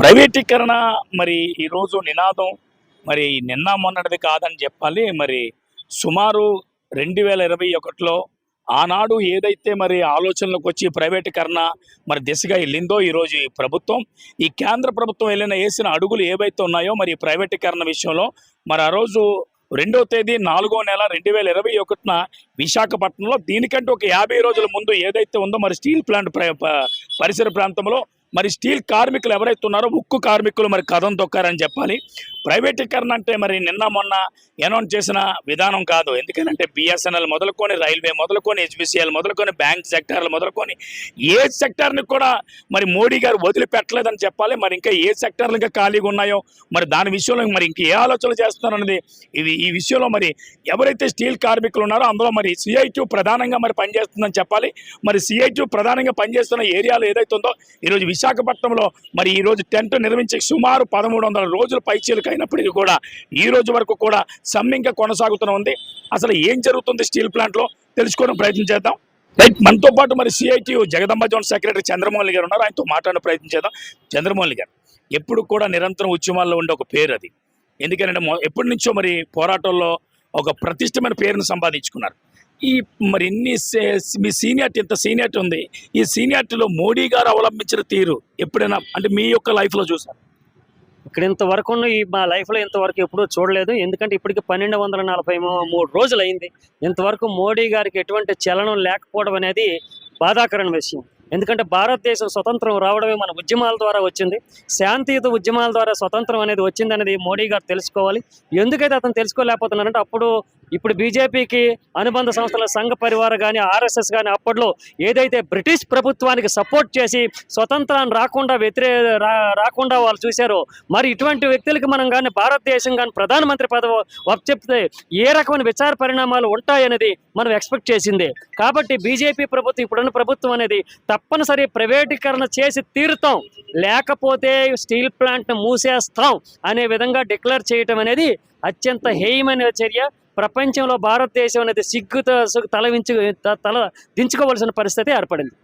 ప్రైవేటీకరణ మరి ఈరోజు నినాదం మరి నిన్న మొన్నటిది కాదని చెప్పాలి. మరి సుమారు రెండు వేల ఇరవై ఒకటిలో ఆనాడు ఏదైతే మరి ఆలోచనలకు వచ్చి ప్రైవేటీకరణ మరి దిశగా వెళ్ళిందో ఈరోజు ఈ ప్రభుత్వం ఈ కేంద్ర ప్రభుత్వం వెళ్ళిన వేసిన అడుగులు ఏవైతే ఉన్నాయో మరి ప్రైవేటీకరణ విషయంలో మరి ఆ రోజు రెండో తేదీ నాలుగో నెల రెండు వేల ఇరవై ఒకటిన విశాఖపట్నంలో దీనికంటే ఒక యాభై రోజుల ముందు ఏదైతే ఉందో మరి స్టీల్ ప్లాంట్ ప్ర- పరిసర ప్రాంతంలో మరి స్టీల్ కార్మికులు ఎవరైతే ఉన్నారో ఉక్కు కార్మికులు మరి కథం తొక్కారని చెప్పాలి. ప్రైవేటీకరణ అంటే మరి నిన్న మొన్న అనౌన్స్ చేసిన విధానం కాదు. ఎందుకంటే బిఎస్ఎన్ఎల్ మొదలుకొని రైల్వే మొదలుకొని హెచ్బిసిఎల్ మొదలుకొని బ్యాంక్ సెక్టార్లు మొదలుకొని ఏ సెక్టార్ని కూడా మరి మోడీ గారు వదిలిపెట్టలేదని చెప్పాలి. మరి ఇంకా ఏ సెక్టార్లు ఇంకా ఖాళీగా ఉన్నాయో మరి దాని విషయంలో మరి ఇంక ఏ ఆలోచనలు చేస్తున్నారన్నది ఇది ఇవి ఈ విషయంలో మరి ఎవరైతే స్టీల్ కార్మికులు ఉన్నారో అందులో మరి సిఐటి ప్రధానంగా మరి పనిచేస్తుందని చెప్పాలి. మరి సిఐటి ప్రధానంగా పనిచేస్తున్న ఏరియాలో ఏదైతే ఉందో ఈరోజు విశాఖపట్నంలో మరి ఈ రోజు టెంట్ నిర్మించి సుమారు పదమూడు వందల రోజులు పైచీలు అయినప్పటికీ కూడా ఈ రోజు వరకు కూడా సమ్మె ఇంకా కొనసాగుతూనే ఉంది. అసలు ఏం జరుగుతుంది స్టీల్ ప్లాంట్లో? తెలుసుకోవడం ప్రయత్నం చేద్దాం. రైట్ మనతో పాటు మరి CITU Jagadamba zone secretary Chandramouli garu ఉన్నారు. ఆయనతో మాట్లాడే ప్రయత్నం చేద్దాం. చంద్రమౌళి గారు ఎప్పుడు కూడా నిరంతరం ఉద్యమాల్లో ఉండే ఒక పేరు అది. ఎందుకంటే ఎప్పటి నుంచో మరి పోరాటంలో ఒక ప్రతిష్టమైన పేరును సంపాదించుకున్నారు. ఈ మరి ఇన్ని మీ సీనియార్టీ ఇంత సీనియార్టీ ఉంది. ఈ సీనియార్టీలో మోడీ గారు అవలంబించిన తీరు ఎప్పుడైనా అంటే మీ యొక్క లైఫ్లో చూసారు? ఇక్కడ ఇంతవరకు ఉన్న ఈ మా లైఫ్లో ఇంతవరకు ఎప్పుడూ చూడలేదు. ఎందుకంటే ఇప్పటికి పన్నెండు వందల నలభై మూడు రోజులు అయింది ఇంతవరకు మోడీ గారికి ఎటువంటి చలనం లేకపోవడం అనేది బాధాకరమైన విషయం. ఎందుకంటే భారతదేశం స్వతంత్రం రావడమే మన ఉద్యమాల ద్వారా వచ్చింది. శాంతియుత ఉద్యమాల ద్వారా స్వతంత్రం అనేది వచ్చింది అనేది మోడీ గారు తెలుసుకోవాలి. ఎందుకైతే అతను తెలుసుకోలేకపోతున్నారంటే అప్పుడు ఇప్పుడు బీజేపీకి అనుబంధ సంస్థల సంఘ పరివార కానీ ఆర్ఎస్ఎస్ కానీ అప్పట్లో ఏదైతే బ్రిటిష్ ప్రభుత్వానికి సపోర్ట్ చేసి స్వతంత్రాన్ని రాకుండా వ్యతిరే రా- రాకుండా వాళ్ళు చూశారో మరి ఇటువంటి వ్యక్తులకి మనం కానీ భారతదేశం కానీ ప్రధానమంత్రి పదవి చెప్తే ఏ రకమైన విచార పరిణామాలు ఉంటాయనేది మనం ఎక్స్పెక్ట్ చేసింది. కాబట్టి బీజేపీ ప్రభుత్వం ఇప్పుడున్న ప్రభుత్వం అనేది తప్పనిసరి ప్రైవేటీకరణ చేసి తీరుతాం. లేకపోతే స్టీల్ ప్లాంట్ను మూసేస్తాం అనే విధంగా డిక్లేర్ చేయటం అనేది అత్యంత హేయమైన చర్య. ప్రపంచంలో భారతదేశం అనేది సిగ్గుతో తల వించు తల దించుకోవాల్సిన పరిస్థితి ఏర్పడింది.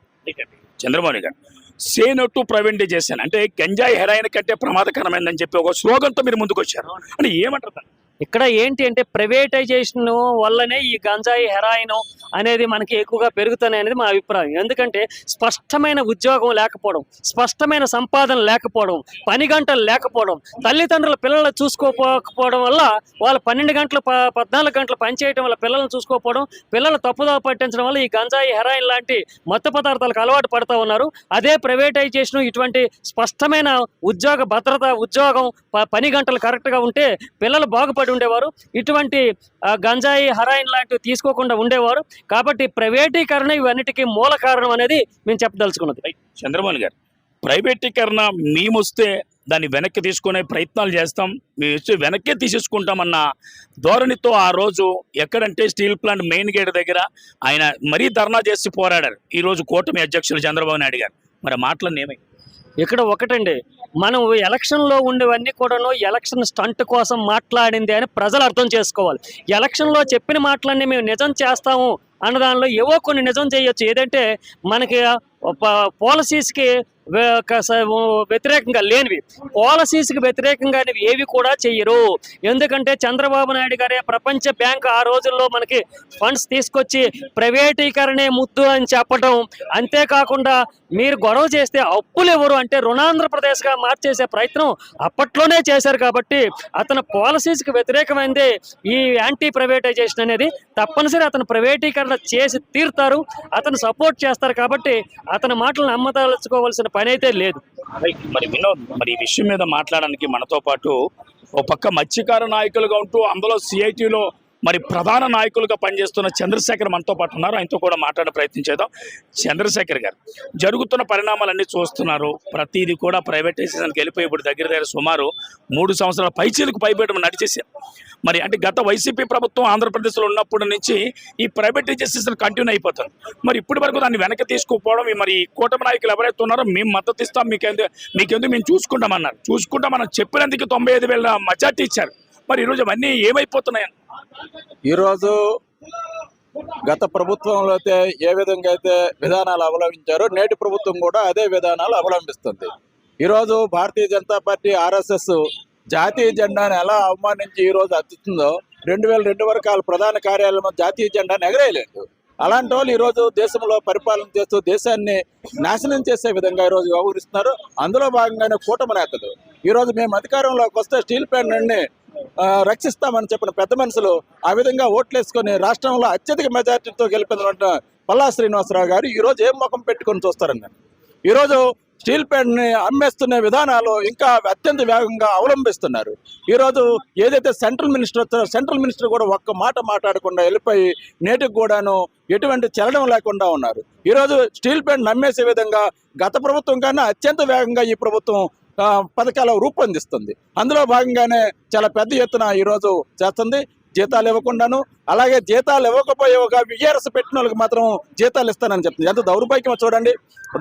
చంద్రబాబు గారు సేన్ టు ప్రైవేటైజేషన్ అంటే గంజాయి హెరాయిన్ కంటే ప్రమాదకరమైందని చెప్పి ఒక స్లోగన్తో మీరు ముందుకు వచ్చారు అంటే ఏమంటారు? ఇక్కడ ఏంటి అంటే ప్రైవేటైజేషన్ వల్లనే ఈ గంజాయి హెరాయిన్ అనేది మనకి ఎక్కువగా పెరుగుతున్నాయి అనేది మా అభిప్రాయం. ఎందుకంటే స్పష్టమైన ఉద్యోగం లేకపోవడం స్పష్టమైన సంపాదన లేకపోవడం పని గంటలు లేకపోవడం తల్లిదండ్రుల పిల్లల్ని చూసుకోకపోవడం వల్ల వాళ్ళు పన్నెండు గంటలు ప- పద్నాలుగు గంటలు పనిచేయడం వల్ల పిల్లల్ని చూసుకోకపోవడం పిల్లలు తప్పుదా పట్టించడం వల్ల ఈ గంజాయి హెరాయిన్ లాంటి మత్తు పదార్థాలకు అలవాటు పడుతూ ఉన్నారు. అదే ప్రైవేటైజేషన్ ఇటువంటి స్పష్టమైన ఉద్యోగ భద్రత ఉద్యోగం ప- పని గంటలు కరెక్ట్గా ఉంటే పిల్లలు బాగుపడి ఉండేవారు. ఇటువంటి గంజాయి హరాయిన్ లాంటివి తీసుకోకుండా ఉండేవారు. కాబట్టి ప్రైవేటీకరణ ఇవన్నిటికీ మూల కారణం అనేది మేము చెప్పదలుచుకున్నది. చంద్రబాబు గారు ప్రైవేటీకరణ మేము వస్తే దాన్ని వెనక్కి తీసుకునే ప్రయత్నాలు చేస్తాం. మేము వచ్చి వెనక్కే తీసేసుకుంటామన్న ధోరణితో ఆ రోజు ఎక్కడంటే స్టీల్ ప్లాంట్ మెయిన్ గేట్ దగ్గర ఆయన మరీ ధర్నా చేసి పోరాడారు. ఈ రోజు కూటమి అధ్యక్షులు చంద్రబాబు నాయుడు గారు. మరి మాటలన్నీ ఏమై ఇక్కడ ఒకటండి మనం ఎలక్షన్లో ఉండేవన్నీ కూడాను ఎలక్షన్ స్టంట్ కోసం మాట్లాడింది అని ప్రజలు అర్థం చేసుకోవాలి. ఎలక్షన్లో చెప్పిన మాటలన్నీ మేము నిజం చేస్తాము అన్న దానిలో ఏవో కొన్ని నిజం చేయొచ్చు. ఏదంటే మనకి పాలసీస్కి వ్యతిరేకంగా లేనివి. పాలసీస్కి వ్యతిరేకంగా ఏవి కూడా చెయ్యరు. ఎందుకంటే చంద్రబాబు నాయుడు గారే ప్రపంచ బ్యాంక్ ఆ రోజుల్లో మనకి ఫండ్స్ తీసుకొచ్చి ప్రైవేటీకరణే ముద్దు అని చెప్పడం అంతేకాకుండా మీరు గొడవ చేస్తే అప్పులు ఎవరు? అంటే రుణాంధ్రప్రదేశ్గా మార్చేసే ప్రయత్నం అప్పట్లోనే చేశారు కాబట్టి అతని పాలసీస్కి వ్యతిరేకమైందే ఈ యాంటీ ప్రైవేటైజేషన్ అనేది. తప్పనిసరి అతను ప్రైవేటీకరణ చేసి తీరుతారు. అతను సపోర్ట్ చేస్తారు కాబట్టి అతని మాటలను నమ్మదలుచుకోవాల్సిన పని అయితే లేదు మరి వినోద్ మరి ఈ విషయం మీద మాట్లాడడానికి మనతో పాటు ఓ పక్క మత్స్యకార నాయకులుగా ఉంటూ అందులో సిఐటిలో మరి ప్రధాన నాయకులుగా పనిచేస్తున్న చంద్రశేఖర్ మనతో పాటు ఉన్నారు. ఆయనతో కూడా మాట్లాడే ప్రయత్నం చేద్దాం. చంద్రశేఖర్ గారు జరుగుతున్న పరిణామాలన్నీ చూస్తున్నారు. ప్రతిదీ కూడా ప్రైవేటైజేషన్కి వెళ్ళిపోయి ఇప్పుడు దగ్గర దగ్గర సుమారు మూడు సంవత్సరాల పైచీలకు పైబెట్టడం నడిచేసారు మరి అంటే గత వైసీపీ ప్రభుత్వం ఆంధ్రప్రదేశ్లో ఉన్నప్పటి నుంచి ఈ ప్రైవేటైజేషన్ కంటిన్యూ అయిపోతుంది మరి ఇప్పటి వరకు దాన్ని వెనక్కి తీసుకుపోవడం మరి ఈ కూటమి నాయకులు ఎవరైతే ఉన్నారో మేము మద్దతు ఇస్తాం మీకెందుకు మీకెందుకు మేము చూసుకుంటామన్నారు. చూసుకుంటాం మనం చెప్పినందుకు తొంభై ఐదు వేల మెజార్టీ ఇచ్చారు. మరి ఈరోజు అవన్నీ ఏమైపోతున్నాయని? ఈరోజు గత ప్రభుత్వంలో అయితే ఏ విధంగా అయితే విధానాలు అవలంబించారో నేటి ప్రభుత్వం కూడా అదే విధానాలు అవలంబిస్తుంది. ఈరోజు భారతీయ జనతా పార్టీ ఆర్ఎస్ఎస్ జాతీయ జెండాను ఎలా అవమానించి ఈరోజు అత్తుతుందో రెండు వేల రెండు వరకు వాళ్ళ ప్రధాన కార్యాలయంలో జాతీయ జెండాను ఎగరేయలేదు. అలాంటి వాళ్ళు ఈరోజు దేశంలో పరిపాలన చేస్తూ దేశాన్ని నాశనం చేసే విధంగా ఈరోజు వ్యవహరిస్తున్నారు. అందులో భాగంగానే కూటమి నేతలు. ఈరోజు మేము అధికారంలోకి వస్తే స్టీల్ ప్లాంట్ నుండి రక్షిస్తామని చెప్పిన పెద్ద మనుషులు ఆ విధంగా ఓట్లేసుకొని రాష్ట్రంలో అత్యధిక మెజార్టీతో గెలిపిన పల్లా శ్రీనివాసరావు గారు ఈరోజు ఏం ముఖం పెట్టుకొని చూస్తారండి? ఈరోజు స్టీల్ ప్లాంట్ని అమ్మేస్తున్న విధానాలు ఇంకా అత్యంత వేగంగా అవలంబిస్తున్నారు. ఈరోజు ఏదైతే సెంట్రల్ మినిస్టర్ వచ్చారో సెంట్రల్ మినిస్టర్ కూడా ఒక్క మాట మాట్లాడకుండా వెళ్ళిపోయి నేటికి కూడాను ఎటువంటి చలనం లేకుండా ఉన్నారు. ఈరోజు స్టీల్ ప్లాంట్ నమ్మేసే విధంగా గత ప్రభుత్వం కన్నా అత్యంత వేగంగా ఈ ప్రభుత్వం పథకాలు రూపొందిస్తుంది. అందులో భాగంగానే చాలా పెద్ద ఎత్తున ఈరోజు చేస్తుంది. జీతాలు ఇవ్వకుండాను అలాగే జీతాలు ఇవ్వకపోయే ఒక విఆర్ఎస్ పెట్టిన వాళ్ళకి మాత్రం జీతాలు ఇస్తానని చెప్తుంది. ఎంత దౌర్భాగ్యమో చూడండి.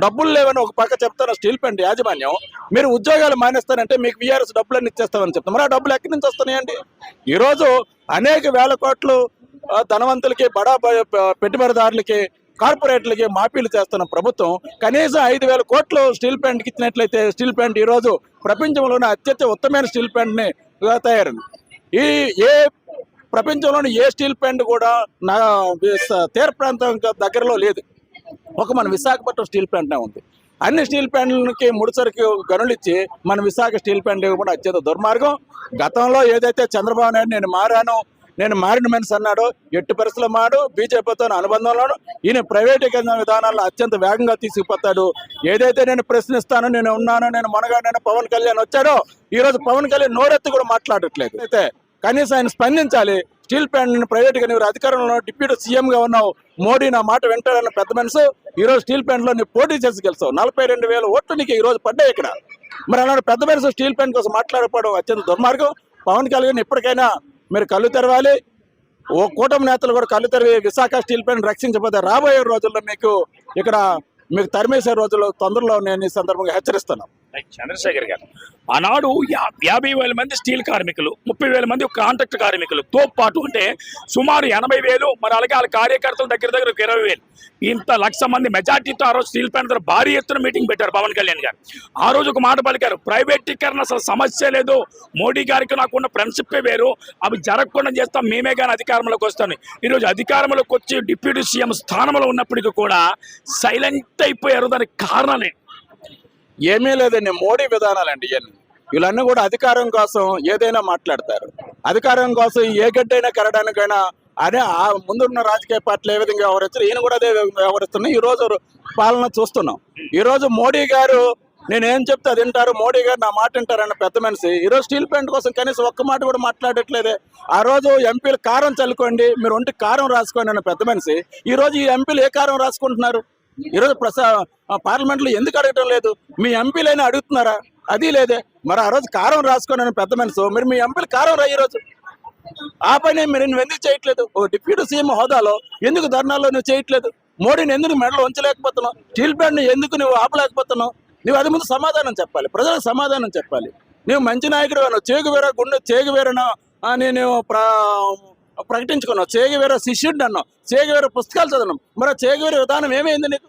డబ్బులు లేవని ఒక పక్క చెప్తాను స్టీల్ ప్లాంట్ యాజమాన్యం మీరు ఉద్యోగాలు మానేస్తానంటే మీకు విఆర్ఎస్ డబ్బులన్నీ ఇచ్చేస్తామని చెప్తాం మరి ఆ డబ్బులు ఎక్కడి నుంచి వస్తున్నాయండి? ఈరోజు అనేక వేల కోట్లు ధనవంతులకి బడా పెట్టుబడిదారులకి కార్పొరేట్లకి మాఫీలు చేస్తున్న ప్రభుత్వం కనీసం ఐదు వేల కోట్లు స్టీల్ ప్లాంట్కి ఇచ్చినట్లయితే స్టీల్ ప్లాంట్ ఈరోజు ప్రపంచంలోనే అత్యంత ఉత్తమైన స్టీల్ ప్లాంట్ని తయారైంది. ఈ ఏ ప్రపంచంలోని ఏ స్టీల్ ప్లాంట్ కూడా నా తీర ప్రాంతం దగ్గరలో లేదు. ఒక మన విశాఖపట్నం స్టీల్ ప్లాంట్నే ఉంది. అన్ని స్టీల్ ప్లాంట్లకి ముడిసరికి గనులు ఇచ్చి మన విశాఖ స్టీల్ ప్లాంట్ కూడా అత్యంత దుర్మార్గం. గతంలో ఏదైతే చంద్రబాబు నాయుడు నేను మారాను నేను మారిన మనిషి అన్నాడు ఎట్టి పరిస్థితులు మాడు బీజేపీతో అనుబంధంలోను ఈయన ప్రైవేటీకరణ విధానాల్లో అత్యంత వేగంగా తీసుకుపోతాడు. ఏదైతే నేను ప్రశ్నిస్తానో నేను ఉన్నాను నేను మనగాడని పవన్ కళ్యాణ్ వచ్చాడో ఈరోజు పవన్ కళ్యాణ్ నోరెత్తి కూడా మాట్లాడట్లేదు. అయితే కనీసం ఆయన స్పందించాలి. స్టీల్ ప్లాంట్ ప్రైవేటుగా నువ్వు అధికారంలో డిప్యూటీ సీఎం గా ఉన్నావు. మోడీ నా మాట వింటాడన్న పెద్ద మనసు. ఈ రోజు స్టీల్ ప్లాంట్లో నువ్వు పోటీ చేసి గెలిచావు నలభై రెండు వేల ఓట్లు నీకు ఈరోజు పడ్డాయి ఇక్కడ. మరి అలాంటి పెద్ద మనసు స్టీల్ ప్లాంట్ కోసం మాట్లాడకపోవడం అత్యంత దుర్మార్గం. పవన్ కళ్యాణ్ ఇప్పటికైనా మీరు కళ్ళు తెరవాలి. ఓ కూటమి నేతలు కూడా కళ్ళు తెరివి విశాఖ స్టీల్ ప్లాంట్ రక్షించబోతే రాబోయే రోజుల్లో మీకు ఇక్కడ మీకు తరిమేసే రోజుల్లో తొందరలో నేను ఈ సందర్భంగా హెచ్చరిస్తున్నాను. చంద్రశేఖర్ గారు. ఆనాడు యా- యాభై వేల మంది స్టీల్ కార్మికులు ముప్పై వేల మంది కాంట్రాక్ట్ కార్మికులతో పాటు అంటే సుమారు ఎనభై వేలు మరి అలాగే వాళ్ళ కార్యకర్తల దగ్గర దగ్గర ఒక ఇరవై వేలు. ఇంత లక్ష మంది మెజార్టీతో ఆ రోజు స్టీల్ ప్లాంట్ దగ్గర భారీ ఎత్తున మీటింగ్ పెట్టారు పవన్ కళ్యాణ్ గారు. ఆ రోజు ఒక మాట పలికారు ప్రైవేటీకరణ అసలు సమస్య లేదు. మోడీ గారికి నాకున్న ఫ్రెండ్షిప్పే వేరు. అవి జరగకుండా చేస్తాం మేమే కానీ అధికారంలోకి వస్తాను ఈరోజు అధికారంలోకి వచ్చి డిప్యూటీ సీఎం స్థానంలో ఉన్నప్పటికీ కూడా సైలెంట్ అయిపోయారు. దానికి కారణాలు ఏమీ లేదండి మోడీ విధానాలండి ఇవన్నీ వీళ్ళన్నీ కూడా అధికారం కోసం ఏదైనా మాట్లాడతారు. అధికారం కోసం ఏ గడ్డైనా కరడానికైనా అదే ఆ ముందున్న రాజకీయ పార్టీలు ఏ విధంగా వ్యవహరిస్తారు ఈయన కూడా అదే వ్యవహరిస్తున్నాయి ఈ రోజు పాలన చూస్తున్నాం. ఈ రోజు మోడీ గారు నేను ఏం చెప్తే అది వింటారు మోడీ గారు నా మాట వింటారన్న పెద్ద మనిషి. ఈ రోజు స్టీల్ ప్లాంట్ కోసం కనీసం ఒక్క మాట కూడా మాట్లాడట్లేదే. ఆ రోజు ఎంపీలు కారం చల్లుకోండి మీరు ఒంటి కారం రాసుకోండి అన్న పెద్ద మనిషి. ఈ రోజు ఈ ఎంపీలు ఏ కారం రాసుకుంటున్నారు? ఈరోజు ప్రసా పార్లమెంట్లో ఎందుకు అడగటం లేదు? మీ ఎంపీలైనా అడుగుతున్నారా? అది లేదే. మరి ఆ రోజు కారం రాసుకున్నాను పెద్ద మనిషి మరి మీ ఎంపీలు కారం రా ఈరోజు రోజు. ఆ పని మీరు? నువ్వు ఎందుకు చేయట్లేదు? ఓ డిప్యూటీ సీఎం హోదాలో ఎందుకు ధర్నాల్లో నువ్వు చేయట్లేదు? మోడీని ఎందుకు మెడలో ఉంచలేకపోతున్నావు? స్టీల్ ప్లాంట్ ఎందుకు నువ్వు ఆపలేకపోతున్నావు? నువ్వు అది ముందు సమాధానం చెప్పాలి. ప్రజలకు సమాధానం చెప్పాలి. నువ్వు మంచి నాయకుడు అను చేగువేర గుండె చేగువేరన అని నువ్వు ప్ర ప్రకటించుకున్నావు. చేగువేర శిష్యుడిని అన్నావు. చేగువేర పుస్తకాలు చదివినావు మరి చేగువేర విధానం ఏమైంది నీకు?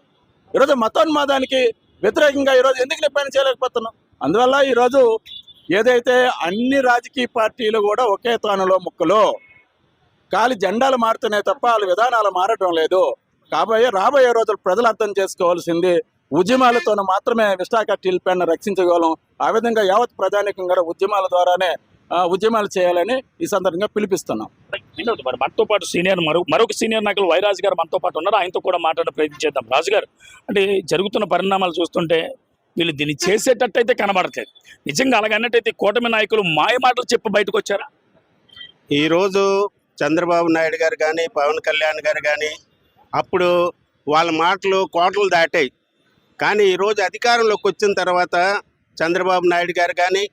ఈరోజు మతోన్మాదానికి వ్యతిరేకంగా ఈరోజు ఎందుకు నిర్ణయం చేయలేకపోతున్నాం అందువల్ల ఈరోజు ఏదైతే అన్ని రాజకీయ పార్టీలు కూడా ఒకే తానులో ముక్కలు కాలి జెండాలు మారుతున్నాయి తప్ప వాళ్ళ విధానాలు మారడం లేదు. కాబోయే రాబోయే రోజులు ప్రజలు అర్థం చేసుకోవాల్సింది ఉద్యమాలతో మాత్రమే విశాఖ స్టీల్ ప్లాంట్ రక్షించగలం ఆ విధంగా యావత్ ప్రజానికం కూడా ఉద్యమాల ద్వారానే ఉద్యమాలు చేయాలని ఈ సందర్భంగా పిలిపిస్తున్నాం. వినోద్ మరి మనతో పాటు సీనియర్ మరో మరొక సీనియర్ నాయకులు వైరాజ్ గారు మనతో పాటు ఉన్నారు. ఆయనతో కూడా మాట్లాడే ప్రయత్నం చేద్దాం. రాజు గారు అంటే జరుగుతున్న పరిణామాలు చూస్తుంటే వీళ్ళు దీన్ని చేసేటట్టు అయితే కనబడట్లేదు. నిజంగా అలాగన్నట్టయితే కూటమి నాయకులు మాయ మాటలు చెప్పి బయటకు వచ్చారా? ఈరోజు చంద్రబాబు నాయుడు గారు కానీ పవన్ కళ్యాణ్ గారు కానీ అప్పుడు వాళ్ళ మాటలు కోటలు దాటాయి. కానీ ఈరోజు అధికారంలోకి వచ్చిన తర్వాత చంద్రబాబు నాయుడు గారు కానీ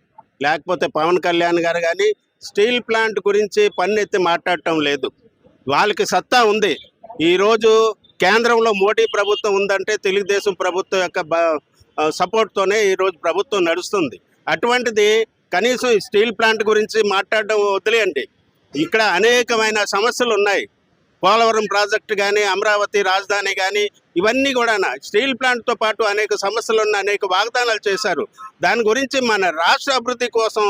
లేకపోతే పవన్ కళ్యాణ్ గారు కానీ స్టీల్ ప్లాంట్ గురించి పన్నెత్తి మాట్లాడటం లేదు. వాళ్ళకి సత్తా ఉంది. ఈరోజు కేంద్రంలో మోడీ ప్రభుత్వం ఉందంటే తెలుగుదేశం ప్రభుత్వం యొక్క సపోర్ట్తోనే ఈరోజు ప్రభుత్వం నడుస్తుంది. అటువంటిది కనీసం స్టీల్ ప్లాంట్ గురించి మాట్లాడడం వదిలేయండి. ఇక్కడ అనేకమైన సమస్యలు ఉన్నాయి. పోలవరం ప్రాజెక్టు కానీ అమరావతి రాజధాని కానీ ఇవన్నీ కూడా స్టీల్ ప్లాంట్తో పాటు అనేక సమస్యలు ఉన్న అనేక వాగ్దానాలు చేశారు. దాని గురించి మన రాష్ట్ర అభివృద్ధి కోసం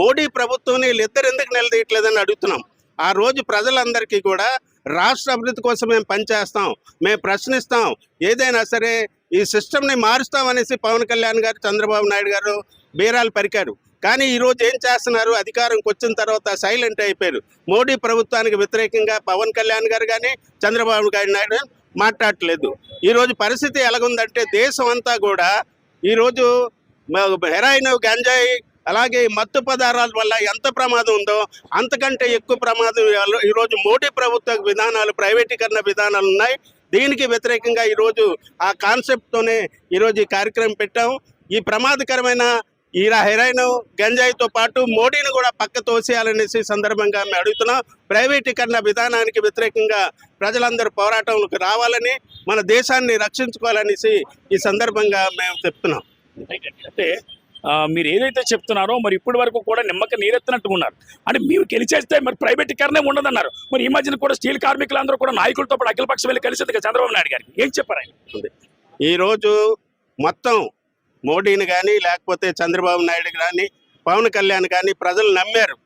మోడీ ప్రభుత్వం వీళ్ళిద్దరు ఎందుకు నిలదీయట్లేదని అడుగుతున్నాం. ఆ రోజు ప్రజలందరికీ కూడా రాష్ట్ర అభివృద్ధి కోసం మేము పనిచేస్తాం మేము ప్రశ్నిస్తాం ఏదైనా సరే ఈ సిస్టమ్ని మారుస్తాం అనేసి పవన్ కళ్యాణ్ గారు చంద్రబాబు నాయుడు గారు బీరాలు పరికారు. కానీ ఈ రోజు ఏం చేస్తున్నారు? అధికారంకి వచ్చిన తర్వాత సైలెంట్ అయిపోయారు. మోడీ ప్రభుత్వానికి వ్యతిరేకంగా పవన్ కళ్యాణ్ గారు కానీ చంద్రబాబు గారి నాయుడు మాట్లాడట్లేదు. ఈరోజు పరిస్థితి ఎలాగుందంటే దేశం అంతా కూడా ఈరోజు హెరాయిన్ గంజాయి అలాగే మత్తు పదార్థాల వల్ల ఎంత ప్రమాదం ఉందో అంతకంటే ఎక్కువ ప్రమాదం ఈరోజు మోడీ ప్రభుత్వ విధానాలు ప్రైవేటీకరణ విధానాలు ఉన్నాయి. దీనికి వ్యతిరేకంగా ఈరోజు ఆ కాన్సెప్ట్తోనే ఈరోజు ఈ కార్యక్రమం పెట్టాం. ఈ ప్రమాదకరమైన ఈ రా- హెరాయిన్ గంజాయితో పాటు మోడీని కూడా పక్క తోసేయాలనేసి సందర్భంగా మేము అడుగుతున్నాం. ప్రైవేటీకరణ విధానానికి వ్యతిరేకంగా ప్రజలందరూ పోరాటంలోకి రావాలని మన దేశాన్ని రక్షించుకోవాలనేసి ఈ సందర్భంగా మేము చెప్తున్నాం. అంటే మీరు ఏదైతే చెప్తున్నారో మరి ఇప్పటి వరకు కూడా నిమ్మక నీరెత్తినట్టు ఉన్నారు. అంటే మీరు గెలిచేస్తే మరి ప్రైవేటీకరణే ఉండదన్నారు. మరి ఈ మధ్యన కూడా స్టీల్ కార్మికులందరూ కూడా నాయకులతో పాటు అఖిలపక్షం వెళ్ళి కలిసి చంద్రబాబు నాయుడు గారికి. ఏం చెప్పారు ఆయన? ఈరోజు మొత్తం మోడీని కానీ లేకపోతే చంద్రబాబు నాయుడు కానీ పవన్ కళ్యాణ్ కానీ ప్రజలు నమ్మారు.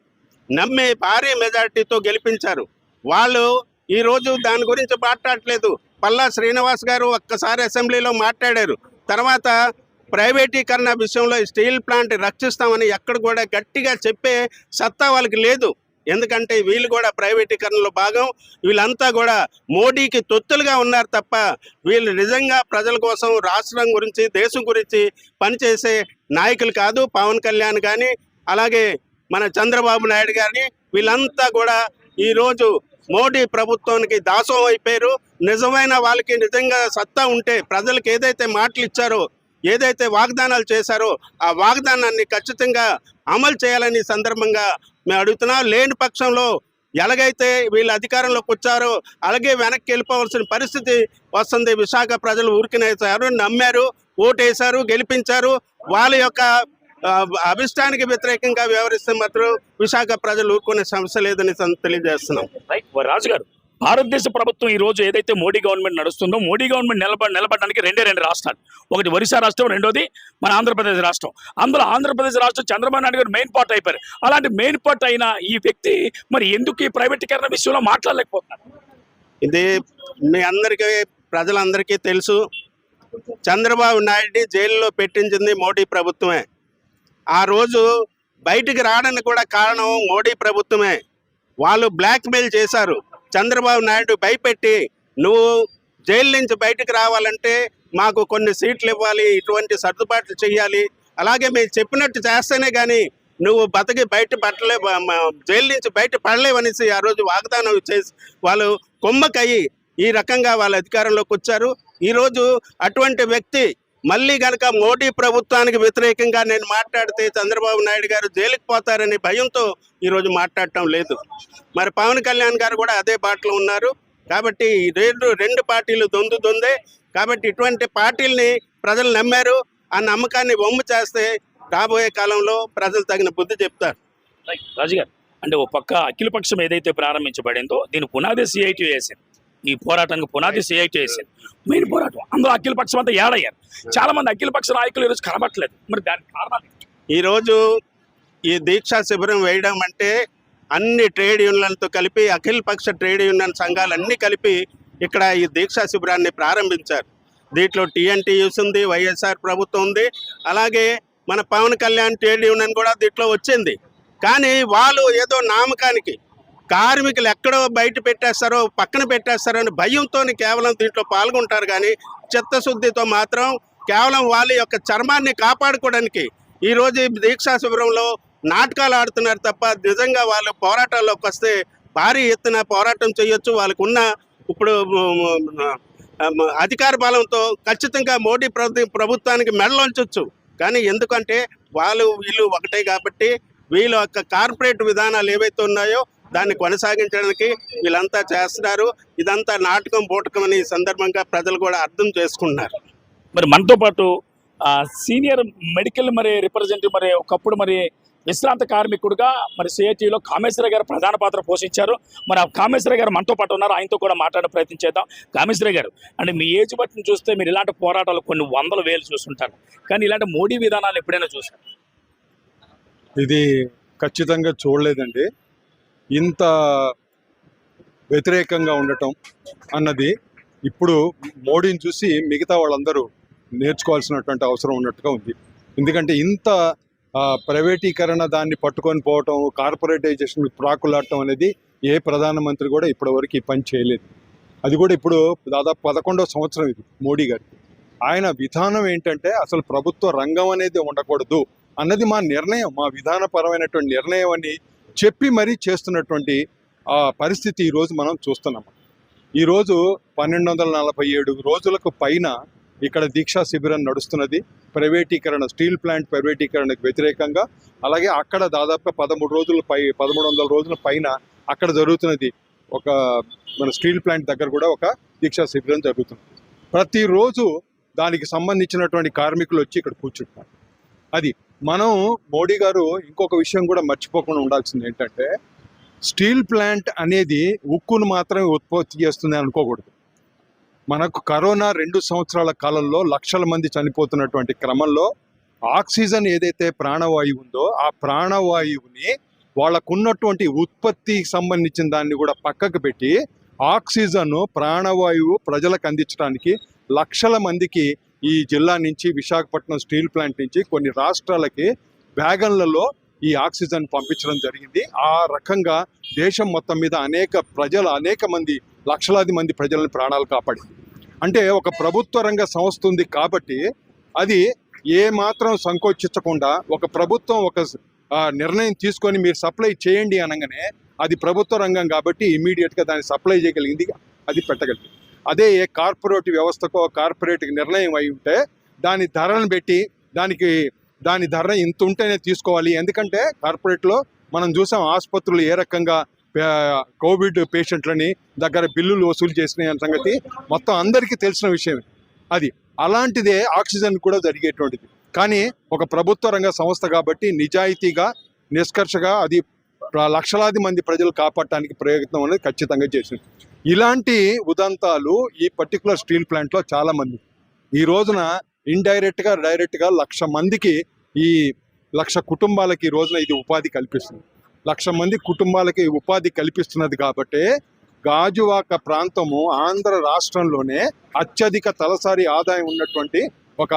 నమ్మి భారీ మెజార్టీతో గెలిపించారు. వాళ్ళు ఈరోజు దాని గురించి మాట్లాడట్లేదు. పల్లా శ్రీనివాస్ గారు ఒక్కసారి అసెంబ్లీలో మాట్లాడారు. తర్వాత ప్రైవేటీకరణ విషయంలో స్టీల్ ప్లాంట్ రక్షిస్తామని ఎక్కడ కూడా గట్టిగా చెప్పే సత్తా వాళ్ళకి లేదు. ఎందుకంటే వీళ్ళు కూడా ప్రైవేటీకరణలో భాగం. వీళ్ళంతా కూడా మోడీకి తొత్తులుగా ఉన్నారు తప్ప వీళ్ళు నిజంగా ప్రజల కోసం రాష్ట్రం గురించి దేశం గురించి పనిచేసే నాయకులు కాదు. పవన్ కళ్యాణ్ కానీ అలాగే మన చంద్రబాబు నాయుడు కానీ వీళ్ళంతా కూడా ఈరోజు మోడీ ప్రభుత్వానికి దాసోహం అయిపోయారు. నిజమైన వాళ్ళకి నిజంగా సత్తా ఉంటే ప్రజలకు ఏదైతే మాటలు ఇచ్చారో ఏదైతే వాగ్దానాలు చేశారో ఆ వాగ్దానాన్ని ఖచ్చితంగా అమలు చేయాలని సందర్భంగా మేము అడుగుతున్నాం. లేని పక్షంలో ఎలాగైతే వీళ్ళు అధికారంలోకి వచ్చారో అలాగే వెనక్కి వెళ్ళిపోవాల్సిన పరిస్థితి వస్తుంది. విశాఖ ప్రజలు ఊరికినేసారు నమ్మారు ఓటేశారు గెలిపించారు. వాళ్ళ యొక్క అభిష్టానికి వ్యతిరేకంగా వ్యవహరిస్తే మాత్రం విశాఖ ప్రజలు ఊరుకునే సమస్య లేదని తెలియజేస్తున్నాం. రాజుగారు రాజు గారు భారతదేశ ప్రభుత్వం ఈ రోజు ఏదైతే మోడీ గవర్నమెంట్ నడుస్తుందో మోడీ గవర్నమెంట్ నిలబ నిలబడడానికి రెండే రెండు రాష్ట్రాలు. ఒకటి ఒరిస్సా రాష్ట్రం రెండోది మన ఆంధ్రప్రదేశ్ రాష్ట్రం. అందులో ఆంధ్రప్రదేశ్ రాష్ట్రం చంద్రబాబు నాయుడు గారు మెయిన్ పార్ట్ అయిపోయారు. అలాంటి మెయిన్ పార్ట్ అయిన ఈ వ్యక్తి మరి ఎందుకు ఈ ప్రైవేటీకరణ విషయంలో మాట్లాడలేకపోతున్నారు? ఇది మీ అందరికీ ప్రజలందరికీ తెలుసు. చంద్రబాబు నాయుడిని జైల్లో పెట్టించింది మోడీ ప్రభుత్వమే. ఆ రోజు బయటికి రావడానికి కూడా కారణం మోడీ ప్రభుత్వమే. వాళ్ళు బ్లాక్మెయిల్ చేశారు. చంద్రబాబు నాయుడు భయపెట్టి నువ్వు జైలు నుంచి బయటకు రావాలంటే మాకు కొన్ని సీట్లు ఇవ్వాలి ఇటువంటి సర్దుబాట్లు చేయాలి. అలాగే మీరు చెప్పినట్టు చేస్తేనే కానీ నువ్వు బతికి బయట పట్టలే జైలు నుంచి బయట పడలేవనేసి ఆ రోజు వాగ్దానం చేసి వాళ్ళు కొమ్మకయ్యి ఈ రకంగా వాళ్ళ అధికారంలోకి వచ్చారు. ఈరోజు అటువంటి వ్యక్తి మళ్ళీ గనక మోడీ ప్రభుత్వానికి వ్యతిరేకంగా నేను మాట్లాడితే చంద్రబాబు నాయుడు గారు జైలుకి పోతారనే భయంతో ఈరోజు మాట్లాడటం లేదు. మరి పవన్ కళ్యాణ్ గారు కూడా అదే బాటలో ఉన్నారు. కాబట్టి ఈ రెండు రెండు పార్టీలు దొందు దొందే. కాబట్టి ఇటువంటి పార్టీల్ని ప్రజలు నమ్మారు. ఆ నమ్మకాన్ని బొమ్మ చేస్తే రాబోయే కాలంలో ప్రజలు తగిన బుద్ధి చెప్తారు. రాజు గారు అంటే ఓ పక్క అఖిలపక్షం ఏదైతే ప్రారంభించబడిందో దీని పునాది సిఐటి వేసింది. ఈ పోరాటానికి పునాది సిఐటి వేసింది మెయిన్ పోరాటం. అందులో అఖిలపక్షం అంతా ఏడయ్యారు. చాలా మంది అఖిలపక్ష నాయకులు ఈరోజు కనబట్టలేదు మరి దానికి కారణాలు? ఈరోజు ఈ దీక్షా శిబిరం వేయడం అంటే అన్ని ట్రేడ్ యూనియన్లతో కలిపి అఖిల పక్ష ట్రేడ్ యూనియన్ సంఘాలు అన్ని కలిపి ఇక్కడ ఈ దీక్షా శిబిరాన్ని ప్రారంభించారు. దీంట్లో టీఎన్టీయూస్ ఉంది వైఎస్ఆర్ ప్రభుత్వం ఉంది. అలాగే మన పవన్ కళ్యాణ్ ట్రేడ్ యూనియన్ కూడా దీంట్లో వచ్చింది. కానీ వాళ్ళు ఏదో నామకానికి కార్మికులు ఎక్కడో బయట పెట్టేస్తారో పక్కన పెట్టేస్తారో అని భయంతో కేవలం దీంట్లో పాల్గొంటారు కానీ చిత్తశుద్ధితో మాత్రం కేవలం వాళ్ళ యొక్క చర్మాన్ని కాపాడుకోవడానికి ఈరోజు దీక్షా శిబిరంలో నాటకాలు ఆడుతున్నారు తప్ప నిజంగా వాళ్ళు పోరాటాల్లోకి వస్తే భారీ ఎత్తున పోరాటం చేయొచ్చు. వాళ్ళకున్న ఇప్పుడు అధికార బలంతో ఖచ్చితంగా మోడీ ప్రభు ప్రభుత్వానికి మెడలుంచవచ్చు కానీ ఎందుకంటే వాళ్ళు వీళ్ళు ఒకటే కాబట్టి వీళ్ళ యొక్క కార్పొరేట్ విధానాలు ఏవైతే ఉన్నాయో దాన్ని కొనసాగించడానికి వీళ్ళంతా చేస్తున్నారు. ఇదంతా నాటకం బూటకం అని సందర్భంగా ప్రజలు కూడా అర్థం చేసుకుంటున్నారు. మరి మనతో పాటు సీనియర్ మెడికల్ మరి రిప్రజెంటేటివ్ మరి ఒకప్పుడు మరి విశ్రాంత కార్మికుడిగా మరి సిఐటిలో కామేశ్వర గారు ప్రధాన పాత్ర పోషించారు. మరి ఆ కామేశ్వర గారు మనతో పాటు ఉన్నారు. ఆయనతో కూడా మాట్లాడే ప్రయత్నం చేద్దాం. కామేశ్వర గారు అంటే మీ ఏజ్ బట్టిని చూస్తే మీరు ఇలాంటి పోరాటాలు కొన్ని వందల వేలు చూస్తుంటారు. కానీ ఇలాంటి మోడీ విధానాలు ఎప్పుడైనా చూసారు ఇది ఖచ్చితంగా చూడలేదండి. ఇంత వ్యతిరేకంగా ఉండటం అన్నది ఇప్పుడు మోడీని చూసి మిగతా వాళ్ళందరూ నేర్చుకోవాల్సినటువంటి అవసరం ఉన్నట్టుగా ఉంది. ఎందుకంటే ఇంత ప్రైవేటీకరణ దాన్ని పట్టుకొని పోవటం కార్పొరేటైజేషన్ ప్రాకులాడటం అనేది ఏ ప్రధానమంత్రి కూడా ఇప్పటివరకు ఈ పని చేయలేదు. అది కూడా ఇప్పుడు దాదాపు పదకొండవ సంవత్సరం ఇది మోడీ గారికి ఆయన విధానం ఏంటంటే అసలు ప్రభుత్వ రంగం అనేది ఉండకూడదు అన్నది మా నిర్ణయం మా విధానపరమైనటువంటి నిర్ణయం అని చెప్పి మరీ చేస్తున్నటువంటి ఆ పరిస్థితి ఈరోజు మనం చూస్తున్నాం. ఈరోజు పన్నెండు వందల నలభై ఏడు రోజులకు పైన ఇక్కడ దీక్షా శిబిరం నడుస్తున్నది. ప్రైవేటీకరణ స్టీల్ ప్లాంట్ ప్రైవేటీకరణకు వ్యతిరేకంగా అలాగే అక్కడ దాదాపుగా పదమూడు రోజుల పై పదమూడు వందల రోజుల పైన అక్కడ జరుగుతున్నది. ఒక మన స్టీల్ ప్లాంట్ దగ్గర కూడా ఒక దీక్షా శిబిరం జరుగుతుంది. ప్రతిరోజు దానికి సంబంధించినటువంటి కార్మికులు వచ్చి ఇక్కడ కూర్చుంటున్నారు. అది మనం మోడీ గారు ఇంకొక విషయం కూడా మర్చిపోకుండా ఉండాల్సింది ఏంటంటే స్టీల్ ప్లాంట్ అనేది ఉక్కును మాత్రమే ఉత్పత్తి చేస్తుంది అనుకోకూడదు. మనకు కరోనా రెండు సంవత్సరాల కాలంలో లక్షల మంది చనిపోతున్నటువంటి క్రమంలో ఆక్సిజన్ ఏదైతే ప్రాణవాయువు ఉందో ఆ ప్రాణవాయువుని వాళ్ళకున్నటువంటి ఉత్పత్తికి సంబంధించిన దాన్ని కూడా పక్కకు పెట్టి ఆక్సిజన్ ప్రాణవాయువు ప్రజలకు అందించడానికి లక్షల మందికి ఈ జిల్లా నుంచి విశాఖపట్నం స్టీల్ ప్లాంట్ నుంచి కొన్ని రాష్ట్రాలకి వ్యాగన్లలో ఈ ఆక్సిజన్ పంపించడం జరిగింది. ఆ రకంగా దేశం మొత్తం మీద అనేక ప్రజలు అనేక మంది లక్షలాది మంది ప్రజలను ప్రాణాలు కాపాడింది. అంటే ఒక ప్రభుత్వ రంగ సంస్థ ఉంది కాబట్టి అది ఏ మాత్రం సంకోచించకుండా ఒక ప్రభుత్వం ఒక నిర్ణయం తీసుకొని మీరు సప్లై చేయండి అనగానే అది ప్రభుత్వ రంగం కాబట్టి ఇమీడియట్గా దాన్ని సప్లై చేయగలిగింది అది పెట్టగలిగింది. అదే ఏ కార్పొరేట్ వ్యవస్థకో కార్పొరేట్కి నిర్ణయం అయి ఉంటే దాని ధరను పెట్టి దానికి దాని ధర ఇంత ఉంటేనే తీసుకోవాలి. ఎందుకంటే కార్పొరేట్లో మనం చూసాం ఆసుపత్రులు ఏ రకంగా కోవిడ్ పేషెంట్లని దగ్గర బిల్లులు వసూలు చేసినాయి సంగతి మొత్తం అందరికీ తెలిసిన విషయం అది. అలాంటిదే ఆక్సిజన్ కూడా జరిగేటువంటిది. కానీ ఒక ప్రభుత్వ రంగ సంస్థ కాబట్టి నిజాయితీగా నిష్కర్షగా అది లక్షలాది మంది ప్రజలు కాపాడటానికి ప్రయత్నం అనేది ఖచ్చితంగా చేసింది. ఇలాంటి ఉదంతాలు ఈ పర్టికులర్ స్టీల్ ప్లాంట్లో చాలా మంది. ఈ రోజున ఇండైరెక్ట్గా డైరెక్ట్గా లక్ష మందికి ఈ లక్ష కుటుంబాలకి ఈ రోజున ఇది ఉపాధి కల్పిస్తుంది. లక్ష మంది కుటుంబాలకి ఉపాధి కల్పిస్తున్నది కాబట్టి గాజువాక ప్రాంతము ఆంధ్ర రాష్ట్రంలోనే అత్యధిక తలసరి ఆదాయం ఉన్నటువంటి ఒక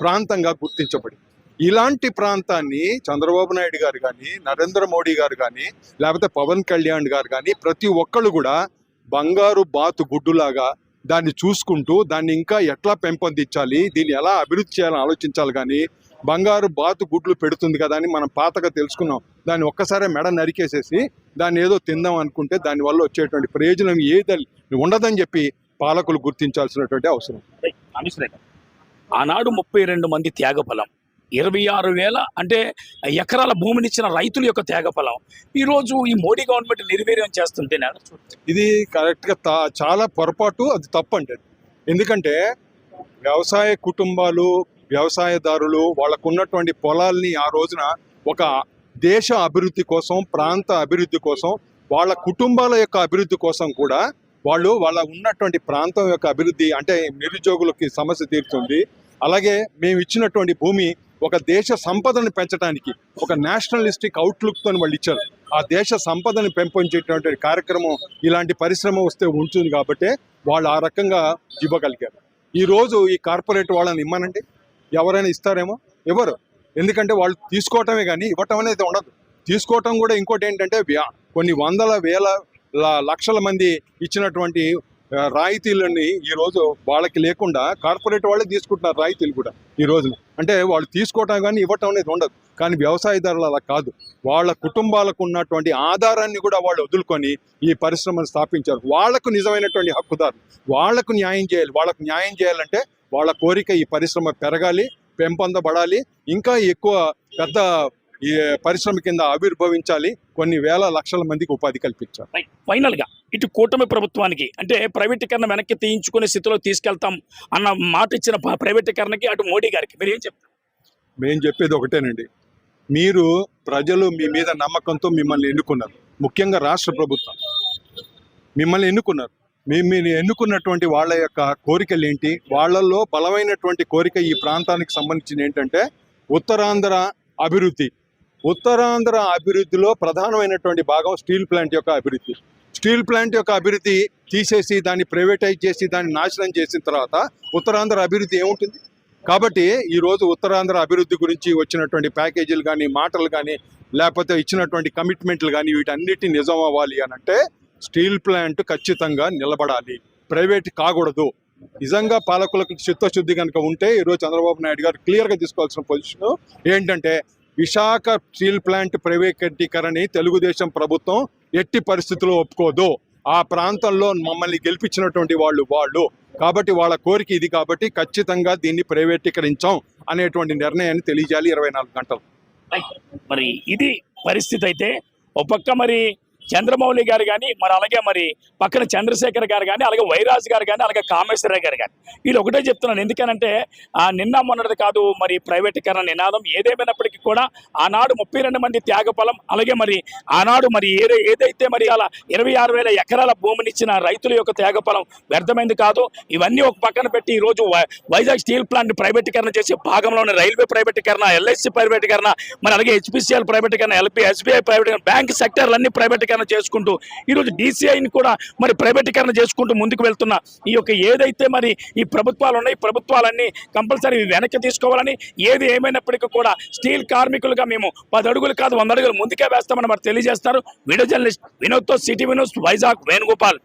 ప్రాంతంగా గుర్తించబడింది. ఇలాంటి ప్రాంతాన్ని చంద్రబాబు నాయుడు గారు కానీ నరేంద్ర మోడీ గారు కానీ లేకపోతే పవన్ కళ్యాణ్ గారు కానీ ప్రతి ఒక్కళ్ళు కూడా బంగారు బాతు గుడ్డులాగా దాన్ని చూసుకుంటూ దాన్ని ఇంకా ఎట్లా పెంపొందించాలి? దీన్ని ఎలా అభివృద్ధి చేయాలని ఆలోచించాలి కానీ బంగారు బాతు గుడ్లు పెడుతుంది కదా అని మనం పాతగా తెలుసుకున్నాం. దాన్ని ఒక్కసారే మెడ నరికేసేసి దాన్ని ఏదో తిందాం అనుకుంటే దానివల్ల వచ్చేటువంటి ప్రయోజనం ఏది ఉండదని చెప్పి పాలకులు గుర్తించాల్సినటువంటి అవసరం. ఆనాడు ముప్పై రెండు మంది త్యాగఫలం ఇరవై ఆరు వేల అంటే ఎకరాల భూమినిచ్చిన రైతుల యొక్క తేగ ఫలం ఈరోజు ఈ మోడీ గవర్నమెంట్ నిర్వీర్యం చేస్తుంటే ఇది కరెక్ట్గా చాలా పొరపాటు అది తప్పండి. ఎందుకంటే వ్యవసాయ కుటుంబాలు వ్యవసాయదారులు వాళ్ళకున్నటువంటి పొలాల్ని ఆ రోజున ఒక దేశ అభివృద్ధి కోసం ప్రాంత అభివృద్ధి కోసం వాళ్ళ కుటుంబాల యొక్క అభివృద్ధి కోసం కూడా వాళ్ళు వాళ్ళ ఉన్నటువంటి ప్రాంతం యొక్క అభివృద్ధి అంటే నిరుద్యోగులకి సమస్య తీరుతుంది. అలాగే మేము ఇచ్చినటువంటి భూమి ఒక దేశ సంపదను పెంచడానికి ఒక నేషనలిస్టిక్ అవుట్లుక్తో వాళ్ళు ఇచ్చారు. ఆ దేశ సంపదను పెంపొంచేటువంటి కార్యక్రమం ఇలాంటి పరిశ్రమ వస్తే ఉంటుంది కాబట్టి వాళ్ళు ఆ రకంగా ఇవ్వగలిగారు. ఈరోజు ఈ కార్పొరేట్ వాళ్ళని ఇమ్మనండి. ఎవరైనా ఇస్తారేమో? ఎవరు? ఎందుకంటే వాళ్ళు తీసుకోవటమే కానీ ఇవ్వటం అనేది ఉండదు. తీసుకోవటం కూడా ఇంకోటి ఏంటంటే వ్యా- కొన్ని వందల వేల లక్షల మంది ఇచ్చినటువంటి రాయితీలని ఈ రోజు వాళ్ళకి లేకుండా కార్పొరేట్ వాళ్ళే తీసుకుంటున్నారు రాయితీలు కూడా ఈ రోజున. అంటే వాళ్ళు తీసుకోవటం కానీ ఇవ్వటం అనేది ఉండదు. కానీ వ్యవసాయదారులు అలా కాదు. వాళ్ళ కుటుంబాలకు ఉన్నటువంటి ఆధారాన్ని కూడా వాళ్ళు వదులుకొని ఈ పరిశ్రమను స్థాపించారు. వాళ్ళకు నిజమైనటువంటి హక్కుదారు వాళ్ళకు న్యాయం చేయాలి. వాళ్ళకు న్యాయం చేయాలంటే వాళ్ళ కోరిక ఈ పరిశ్రమ పెరగాలి పెంపొందబడాలి ఇంకా ఎక్కువ పెద్ద ఈ పరిశ్రమ కింద ఆవిర్భవించాలి. కొన్ని వేల లక్షల మందికి ఉపాధి కల్పించాలి. ఫైనల్గా ఇటు కూటమి ప్రభుత్వానికి అంటే ప్రైవేటీకరణ వెనక్కి తీయించుకునే స్థితిలో తీసుకెళ్తాం అన్న మాట ఇచ్చిన ప్రైవేటీకరణకి అటు మోడీ గారికి. మీరు ఏం చెప్తారు? మేము చెప్పేది ఒకటేనండి. మీరు ప్రజలు మీ మీద నమ్మకంతో మిమ్మల్ని ఎన్నుకున్నారు. ముఖ్యంగా రాష్ట్ర ప్రభుత్వం. మిమ్మల్ని ఎన్నుకున్నారు. మీ మీరు ఎన్నుకున్నటువంటి వాళ్ళ యొక్క కోరికలు ఏంటి? వాళ్ళల్లో బలమైనటువంటి కోరిక ఈ ప్రాంతానికి సంబంధించిన ఏంటంటే ఉత్తరాంధ్ర అభివృద్ధి. ఉత్తరాంధ్ర అభివృద్ధిలో ప్రధానమైనటువంటి భాగం స్టీల్ ప్లాంట్ యొక్క అభివృద్ధి. స్టీల్ ప్లాంట్ యొక్క అభివృద్ధి తీసేసి దాన్ని ప్రైవేటైజ్ చేసి దాన్ని నాశనం చేసిన తర్వాత ఉత్తరాంధ్ర అభివృద్ధి ఏముంటుంది? కాబట్టి ఈ రోజు ఉత్తరాంధ్ర అభివృద్ధి గురించి వచ్చినటువంటి ప్యాకేజీలు కానీ మాటలు కానీ లేకపోతే ఇచ్చినటువంటి కమిట్మెంట్లు కానీ వీటన్నిటి నిజం అవ్వాలి అని అంటే స్టీల్ ప్లాంట్ ఖచ్చితంగా నిలబడాలి. ప్రైవేట్ కాకూడదు. నిజంగా పాలకులకు చిత్తశుద్ధి కనుక ఉంటే ఈరోజు చంద్రబాబు నాయుడు గారు క్లియర్గా తీసుకోవాల్సిన పొజిషన్ ఏంటంటే విశాఖ స్టీల్ ప్లాంట్ ప్రైవేటీకరణని తెలుగుదేశం ప్రభుత్వం ఎట్టి పరిస్థితుల్లో ఒప్పుకోదు. ఆ ప్రాంతంలో మమ్మల్ని గెలిపించినటువంటి వాళ్ళు వాళ్ళు. కాబట్టి వాళ్ళ కోరిక ఇది కాబట్టి ఖచ్చితంగా దీన్ని ప్రైవేటీకరించాం అనేటువంటి నిర్ణయాన్ని తెలియజేయాలి ఇరవై నాలుగు గంటలు. మరి ఇది పరిస్థితి అయితే ఒక పక్క మరి చంద్రమౌళి గారు కానీ మరి అలాగే మరి పక్కన చంద్రశేఖర్ గారు కానీ అలాగే వైరాజ్ గారు కానీ అలాగే కామేశ్వరరావు గారు కానీ. వీళ్ళు ఒకటే చెప్తున్నాను. ఎందుకనంటే ఆ నిన్న మొన్నటిది కాదు మరి ప్రైవేటీకరణ నినాదం ఏదేమైనప్పటికీ కూడా ఆనాడు ముప్పై రెండు మంది త్యాగఫలం అలాగే మరి ఆనాడు మరి ఏదే ఏదైతే మరి అలా ఇరవై ఆరు వేల ఎకరాల భూమినిచ్చిన రైతుల యొక్క త్యాగఫలం వ్యర్థమైంది కాదు ఇవన్నీ ఒక పక్కన పెట్టి ఈ రోజు వై- వైజాగ్ స్టీల్ ప్లాంట్ ప్రైవేటీకరణ చేసే భాగంలోనే రైల్వే ప్రైవేటీకరణ ఎల్ఐసి ప్రైవేటీకరణ మరి అలాగే హెచ్పిసిఎల్ ప్రైవేటీకరణ ఎల్పి ఎస్బీఐ ప్రైవేటీకరణ బ్యాంక్ సెక్టర్లన్నీ ప్రైవేటీకరణ చేసుకుంటూ ఈరోజు డీసీఐని కూడా మరి ప్రైవేటీకరణ చేసుకుంటూ ముందుకు వెళ్తున్న ఈ యొక్క ఏదైతే మరి ఈ ప్రభుత్వాలు ఉన్నాయి ప్రభుత్వాలన్నీ కంపల్సరీ వెనక్కి తీసుకోవాలని ఏది ఏమైనప్పటికీ కూడా స్టీల్ కార్మికులుగా మేము పది అడుగులు కాదు వంద అడుగులు ముందుకే వేస్తామని మరి తెలియజేస్తారు వీడియో జర్నలిస్ట్ వినోద్తో సిటీ వినోద్ వైజాగ్ వేణుగోపాల్.